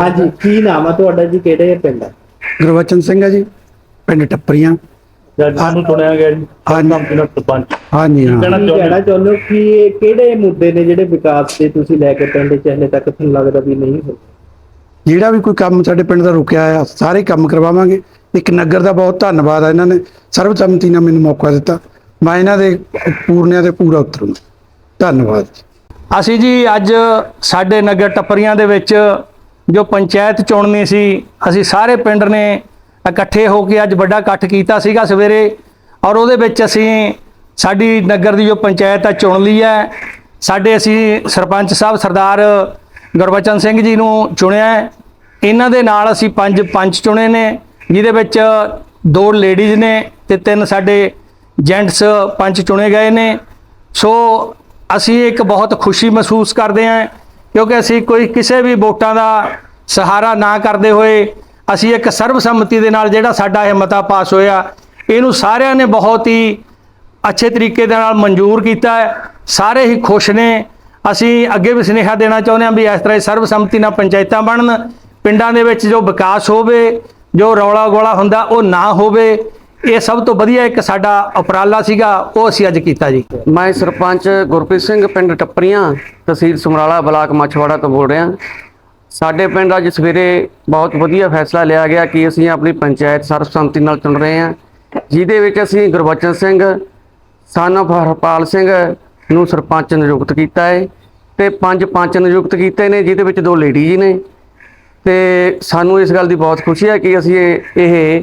ਹਾਂਜੀ ਕੀ ਨਾਮ ਆ ਤੁਹਾਡਾ ਜੀ? ਕਿਹੜੇ ਪਿੰਡ ਆ? ਗੁਰਬਚਨ ਸਿੰਘ ਹੈ ਜੀ ਪਿੰਡ ਟੱਪਰੀਆਂ। ਜੱਜ ਨੂੰ ਚੁਣਿਆ ਗਿਆ ਜੀ ਹਾਂਜੀ। ਨਾਮ ਜਿਹੜਾ ਸਰਪੰਚ। ਹਾਂਜੀ ਹਾਂ। ਕਹਿਣਾ ਕੀ ਚਾਹੁੰਦੇ ਕਹਿਣਾ ਚਾਹੁੰਦੇ ਹੋ ਕਿ ਇਹ ਕਿਹੜੇ ਮੁੱਦੇ ਨੇ ਜਿਹੜੇ ਵਿਕਾਸ ਤੇ ਤੁਸੀਂ ਲੈ ਕੇ ਪਿੰਡ ਚ ਹਲੇ ਤੱਕ ਤੁਹਾਨੂੰ ਲੱਗਦਾ ਵੀ ਨਹੀਂ ਹੋਏ? ਜਿਹੜਾ ਵੀ ਕੋਈ ਕੰਮ ਸਾਡੇ ਪਿੰਡ ਦਾ ਰੁਕਿਆ ਆ ਸਾਰੇ ਕੰਮ ਕਰਵਾਵਾਂਗੇ। ਇੱਕ ਨਗਰ ਦਾ ਬਹੁਤ ਧੰਨਵਾਦ ਆ ਇਹਨਾਂ ਨੇ। ਸਰਬਸੰਮਤੀ ਨਾਲ ਮੈਨੂੰ ਮੌਕਾ ਦਿੱਤਾ। ਮੈਂ ਇਹਨਾਂ ਦੇ ਪੂਰਨਿਆਂ ਤੇ ਪੂਰਾ ਉਤਰੂੰਗਾ। ਧੰਨਵਾਦ ਜੀ। ਅਸੀਂ ਜੀ ਅੱਜ ਸਾਡੇ ਨਗਰ ਟੱਪਰੀਆਂ ਦੇ ਵਿੱਚ ਜੋ ਪੰਚਾਇਤ ਚੁਣਨੀ ਸੀ, ਅਸੀਂ ਸਾਰੇ ਪਿੰਡ ਨੇ ਇਕੱਠੇ ਹੋ ਕੇ ਅੱਜ ਵੱਡਾ ਇਕੱਠ ਕੀਤਾ ਸੀਗਾ ਸਵੇਰੇ ਔਰ ਉਹਦੇ ਵਿੱਚ ਅਸੀਂ ਸਾਡੀ ਨਗਰ ਦੀ ਜੋ ਪੰਚਾਇਤ ਆ ਚੁਣ ਲਈ ਹੈ। ਸਾਡੇ ਅਸੀਂ ਸਰਪੰਚ ਸਾਹਿਬ ਸਰਦਾਰ ਗੁਰਬਚਨ ਸਿੰਘ ਜੀ ਨੂੰ ਚੁਣਿਆ ਇਹਨਾਂ ਦੇ ਨਾਲ ਅਸੀਂ ਪੰਜ ਪੰਚ ਚੁਣੇ ਨੇ, ਜਿਹਦੇ ਵਿੱਚ ਦੋ ਲੇਡੀਜ਼ ਨੇ ਤੇ ਤਿੰਨ ਸਾਡੇ ਜੈਂਟਸ ਪੰਚ ਚੁਣੇ ਗਏ ਨੇ। ਸੋ ਅਸੀਂ ਇੱਕ ਬਹੁਤ ਖੁਸ਼ੀ ਮਹਿਸੂਸ ਕਰਦੇ ਹਾਂ, ਕਿਉਂਕਿ ਅਸੀਂ ਕੋਈ ਕਿਸੇ ਵੀ ਵੋਟਾਂ ਦਾ ਸਹਾਰਾ ਨਾ ਕਰਦੇ ਹੋਏ, ਅਸੀਂ ਇੱਕ ਸਰਬਸੰਮਤੀ ਦੇ ਨਾਲ ਜਿਹੜਾ ਸਾਡਾ ਇਹ ਮਤਾ ਪਾਸ ਹੋਇਆ, ਇਹਨੂੰ ਸਾਰਿਆਂ ਨੇ ਬਹੁਤ ਹੀ ਅੱਛੇ ਤਰੀਕੇ ਦੇ ਨਾਲ ਮਨਜ਼ੂਰ ਕੀਤਾ ਹੈ। ਸਾਰੇ ਹੀ ਖੁਸ਼ ਨੇ। ਅਸੀਂ ਅੱਗੇ ਵੀ ਸੁਨੇਹਾ ਦੇਣਾ ਚਾਹੁੰਦੇ ਹਾਂ ਵੀ ਇਸ ਤਰ੍ਹਾਂ ਹੀ ਸਰਬਸੰਮਤੀ ਨਾਲ ਪੰਚਾਇਤਾਂ ਬਣਨ, ਪਿੰਡਾਂ ਦੇ ਵਿੱਚ ਜੋ ਵਿਕਾਸ ਹੋਵੇ, ਜੋ ਰੌਲਾ ਗੋਲਾ ਹੁੰਦਾ ਉਹ ਨਾ ਹੋਵੇ। ਇਹ ਸਭ ਤੋਂ ਵਧੀਆ ਇੱਕ ਸਾਡਾ ਉਪਰਾਲਾ ਸੀਗਾ, ਉਹ ਅਸੀਂ ਅੱਜ ਕੀਤਾ ਜੀ। ਮੈਂ ਸਰਪੰਚ ਗੁਰਪ੍ਰੀਤ ਸਿੰਘ ਪਿੰਡ ਟੱਪਰੀਆਂ, ਤਹਿਸੀਲ ਸਮਰਾਲਾ ਬਲਾਕ ਮਛਵਾੜਾ ਤੋਂ ਬੋਲ ਰਿਹਾ। ਸਾਡੇ ਪਿੰਡ ਅੱਜ ਸਵੇਰੇ ਬਹੁਤ ਵਧੀਆ ਫੈਸਲਾ ਲਿਆ ਗਿਆ ਕਿ ਅਸੀਂ ਆਪਣੀ ਪੰਚਾਇਤ ਸਰਬਸੰਮਤੀ ਨਾਲ ਚੁਣ ਰਹੇ ਹਾਂ। ਜਿਹਦੇ ਵਿੱਚ ਅਸੀਂ ਗੁਰਬਚਨ ਸਿੰਘ, son ਹਰਪਾਲ ਸਿੰਘ ਨੂੰ ਸਰਪੰਚ ਨਿਯੁਕਤ ਕੀਤਾ ਹੈ ਤੇ ਪੰਜ ਪੰਚ ਨਿਯੁਕਤ ਕੀਤੇ ਨੇ, ਜਿਹਦੇ ਵਿੱਚ ਦੋ ਲੇਡੀਜ਼ ਨੇ। ਤੇ ਸਾਨੂੰ ਇਸ ਗੱਲ ਦੀ ਬਹੁਤ ਖੁਸ਼ੀ ਹੈ ਕਿ ਅਸੀਂ ਇਹ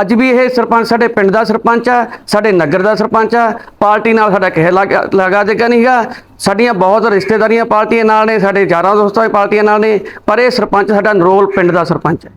ਅੱਜ ਵੀ ਇਹ ਸਰਪੰਚ ਸਾਡੇ ਪਿੰਡ ਦਾ ਸਰਪੰਚ ਆ, ਸਾਡੇ ਨਗਰ ਦਾ ਸਰਪੰਚ ਆ, ਪਾਰਟੀ ਨਾਲ ਸਾਡਾ ਕਿਸੇ ਲਗਾ ਲਗਾ ਦੇਗਾ ਨਹੀਂਗਾ ਸਾਡੀਆਂ ਬਹੁਤ ਰਿਸ਼ਤੇਦਾਰੀਆਂ ਪਾਰਟੀਆਂ ਨਾਲ ਨੇ, ਸਾਡੇ ਯਾਰਾਂ ਦੋਸਤਾਂ ਦੀ ਪਾਰਟੀਆਂ ਨਾਲ ਨੇ, ਪਰ ਇਹ ਸਰਪੰਚ ਸਾਡਾ ਨਰੋਲ ਪਿੰਡ ਦਾ ਸਰਪੰਚ ਹੈ।